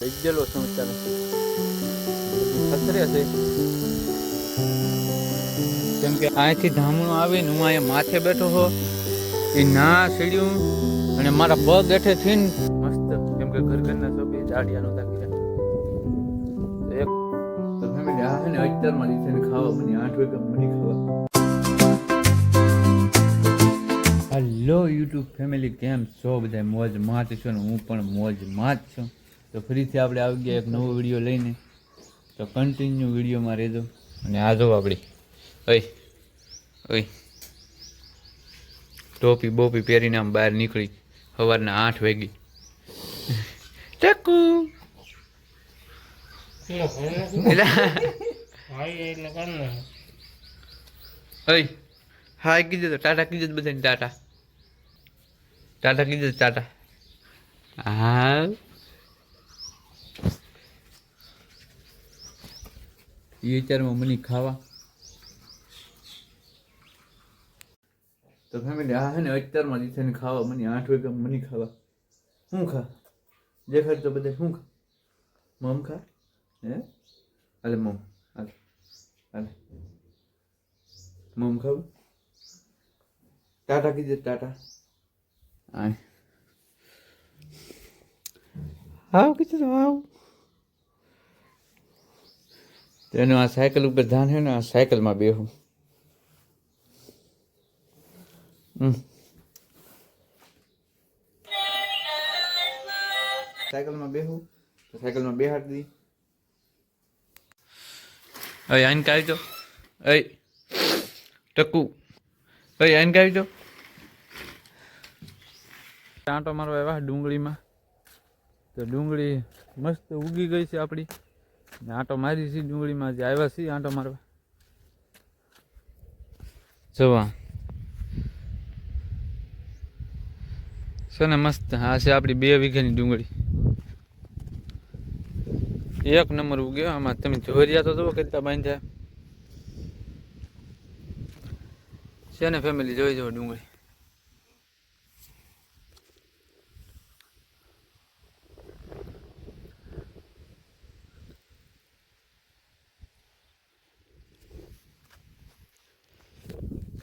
ગયેલો સમજતા નથી ખતરે છે કેમ કે અહીંથી ધામણું આવીને હું અહીંયા માથે બેઠો હો, એ ના સીડ્યું અને મારા પગ હેઠે થઈને મસ્ત કેમ કે ઘર ઘરના સભ્ય જાડિયા નહોતા કર્યા એક ફેમિલી આ છે ને અત્યારમાં લીધે ને ખાવા મને આઠ વાગે મને ખાવા. હેલો યુટ્યુબ ફેમિલી કેમ છો? બધા મોજ માત છો ને હું પણ મોજ માત છું. તો ફરીથી આપણે આવી ગયા એક નવો વીડિયો લઈને. તો કન્ટિન્યુ વિડીયોમાં રહેજો. અને આ જો આપણી, ઓય ઓય. ટોપી બોપી પહેરીને આમ બહાર નીકળી સવારના આઠ વાગી. ટકુ ઓય હા કીધું ટાટા કીધું બધાને ટાટા. ટાટા કીધું ટાટા. હા. એ વિચારમાં મને ખાવા. તો ફેમિલી આ હે ને અત્યારમાં દીધે ને ખાવા. મને આઠ વાગે મને ખાવા. શું ખા? દેખાડ તો બધા શું ખા? મમ ખા? હે? અલે મમ. હાલે. અલે મમ ખાવું? ટાટા કીધે ટાટા. આય હાવ કીધું હાવ. તેનું આ સાયકલ ઉપર ધ્યાન છે ને, આ સાયકલમાં બેહું. સાયકલમાં બેહું, તો સાયકલમાં બેહાડી દી. અય, આઈને કાઢી દો. અય, ટકુ. અય, આઈને મારો એવા ડુંગળીમાં. તો ડુંગળી મસ્ત ઉગી ગઈ છે આપણી આંટો મારી છે, ડુંગળીમાં જે આવ્યા છીએ આંટો મારવા. જોવા. છે ને મસ્ત, આ છે આપણી બે વીઘાની ડુંગળી. એક નંબર ઉગ્યો આમાં તમે જોઈ રહ્યા તો જુઓ કેટલા બાંધ્યા. છે ને ફેમિલી જોઈ જુઓ ડુંગળી?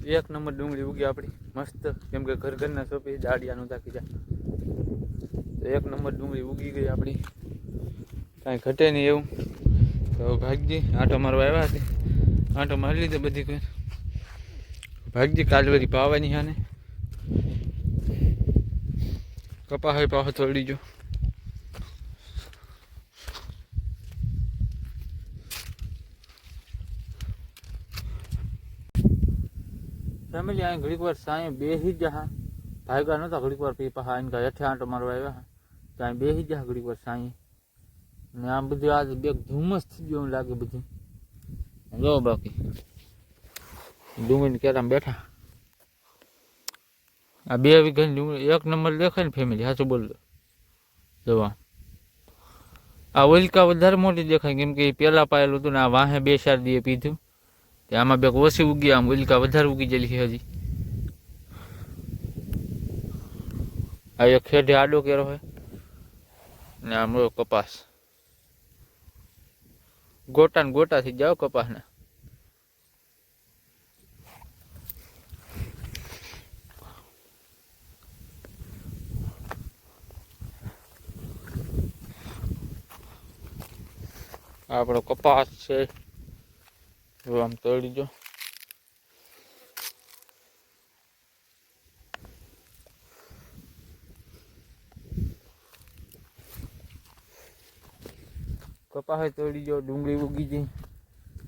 એક નંબર ડુંગળી ઉગી આપણી, મસ્ત. કેમ કે ઘર ઘરના સોપી જાડિયા નહોતા જાય તો એક નંબર ડુંગળી ઉગી ગઈ આપણી. કાંઈ ઘટે નહીં એવું. તો ભાગજી, આંટો મારવા આવ્યા છે. આંટો મારી લીધો બધી કોઈ ભાગજી કાલ બધી પાવાની હાને કપા હોય પાછો તોડી જો ફેમિલી અહીં ઘડીક વાર સાંઈ બેસી જ જા ભાગ્યા નહોતા ઘડીક વાર પી પાછા આઈને હેઠે આંટો મારવા આવ્યા ત્યાં બેસી જા ઘડીક વાર સાંઈ ને આમ બધું આજ બે ધુમ્મસ થઈ ગયું એવું લાગે બધું. જો બાકી. ડુંગળી કેરામ બેઠા. આ બે વીઘાની ડુંગળી, એક નંબર દેખાય ને ફેમિલી, સાચું બોલ જોવા આ. ઓલકા વધારે મોટી દેખાય, કેમ કે પેલા પાયેલું હતું ને આ વાહે બે ચાર દીએ પીધું. તે આમાં બે ઓછી ઉગી, આમ ઓલકા વધારે ઉગી ગયેલી છે હજી. આ એક ખેડે આડો કેરો હોય ને આમ રહ્યો કપાસ. ગોટા ને ગોટા થી જાઓ કપાસ ને. આપણો કપાસ છે. જો આમ તળી જો. કપાસ તળી જો, ડુંગળી ઉગી જઈ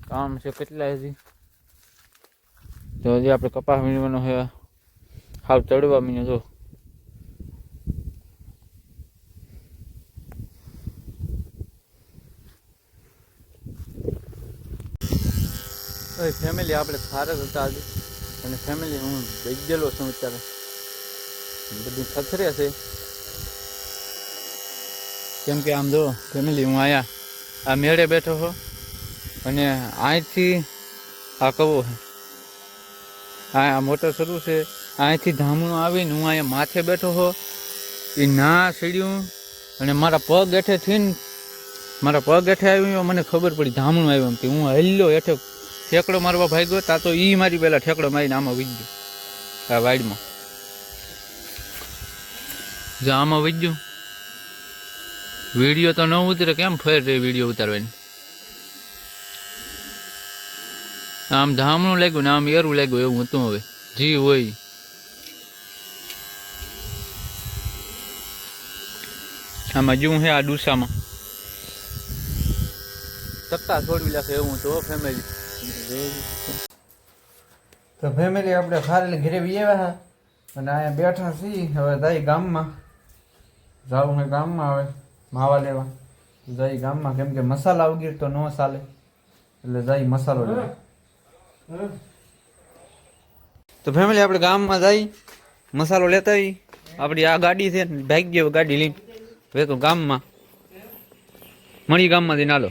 કામ છે કેટલા હજી. તો હજી આપણે કપાસ વીણવાનો છે. હાવ તળવા મીને જો. ફેમિલી આપણે સારા હતા આજે. અને ફેમિલી હું જઈ ગયેલો છું અત્યારે. બધું થથરે છે. કેમ કે આમ જો ફેમિલી હું આયા. આ મેળે બેઠો હો અને અહીંથી આ છે? આ આ મોટર શરૂ છે. અહીંથી ધામણું આવીને હું અહીંયા માથે બેઠો હો એ ના સીડ્યું. અને મારા પગ હેઠે થઈને, મારા પગ હેઠે આવ્યું. મને ખબર પડી ધામણું આવ્યું એમ કે હું હલ્યો હેઠે ઠેકડો મારવા ભાગ્યો તા તો ઈ મારી પહેલા ઠેકડો મારીને આમાં વીજ્યો આ વાડમાં. જો આમાં વીજ્યું વીડિયો તો ન ઉતરે, કેમ ફેર રે વીડિયો ઉતારવાની? આમ ધામણું લાગ્યું ને આમ એરું લાગ્યું એવું હતું હવે જી હોય. આમાં જું હે આ ડુસામાં? સત્તા છોડવી નાખે એવું તો ફેમિલી તો ફેમિલી આપણે ખારેલી ઘરે આવ્યા હા. અને અહીંયા બેઠા છીએ. હવે જઈ ગામમાં. જાવું હે ગામમાં હવે, માવા લેવા. જઈ ગામમાં. કેમ કે મસાલા વગેરે તો ન ચાલે. એટલે જઈ મસાલો લેવા. તો ફેમિલી આપણે ગામમાં જઈ મસાલો લેતા આવી આપણી આ ગાડી છે ભાગી ગયો ગાડી લઈને. હવે તો ગામમાં. મણી જઈને નાલો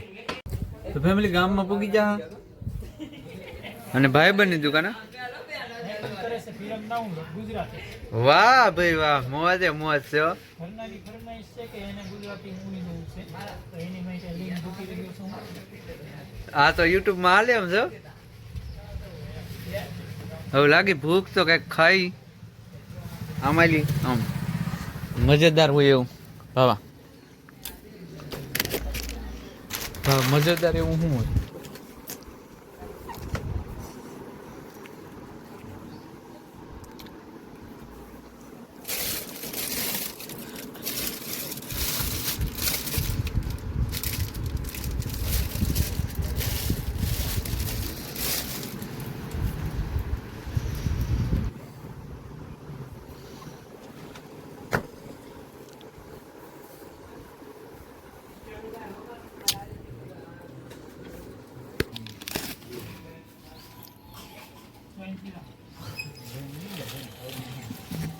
તો ફેમિલી ગામમાં પૂગી જા અને ભાઈ બની દુકાન વાહ ભાઈ વાહ, મોજે મોજ છે આ તો યુટ્યુબમાં હાલે એમ છો હવે લાગી ભૂખ તો કંઈક ખાઈ. આમાલી આમ, મજેદાર હોય એવું. હા મજેદાર એવું શું હોય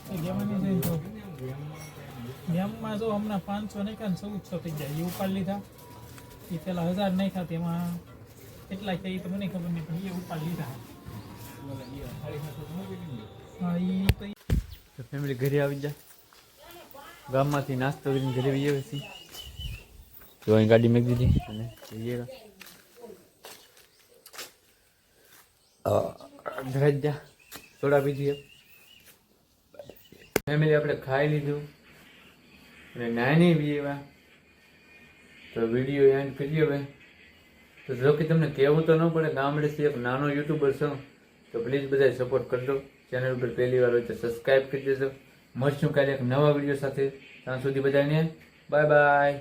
તો ગેમની છે તો ગેમમાં જો હમણાં પાંચસો નાખ્યા ને ચૌદસો થઈ જાય, એ ઉપાડ લીધા. એ પેલા હજાર નાખ્યા તેમાં કેટલા છે એ તો મને ખબર નહીં, પણ એ ઉપાડ લીધા. હા એ તો તો ફેમિલી ઘરે આવી જા. ગામમાંથી નાસ્તો કરીને ઘરે આવી આવે છીએ તો અહીં ગાડી મેં દીધી અને જઈએ ઘરે જ જા. સોડા પીધી ફેમિલી આપણે ખાઈ લીધું. અને નાની બી એવા. તો વીડિયો એન્ડ કરીએ હવે. તો જો કે તમને કહેવું તો ન પડે ગામડેથી એક નાનો યુટ્યુબર છો. તો પ્લીઝ બધા સપોર્ટ કરજો ચેનલ ઉપર પહેલી વાર હોય તો સબસ્ક્રાઈબ કરી દેજો. મળશું કાલે એક નવા વીડિયો સાથે. ત્યાં સુધી બધાને બાય બાય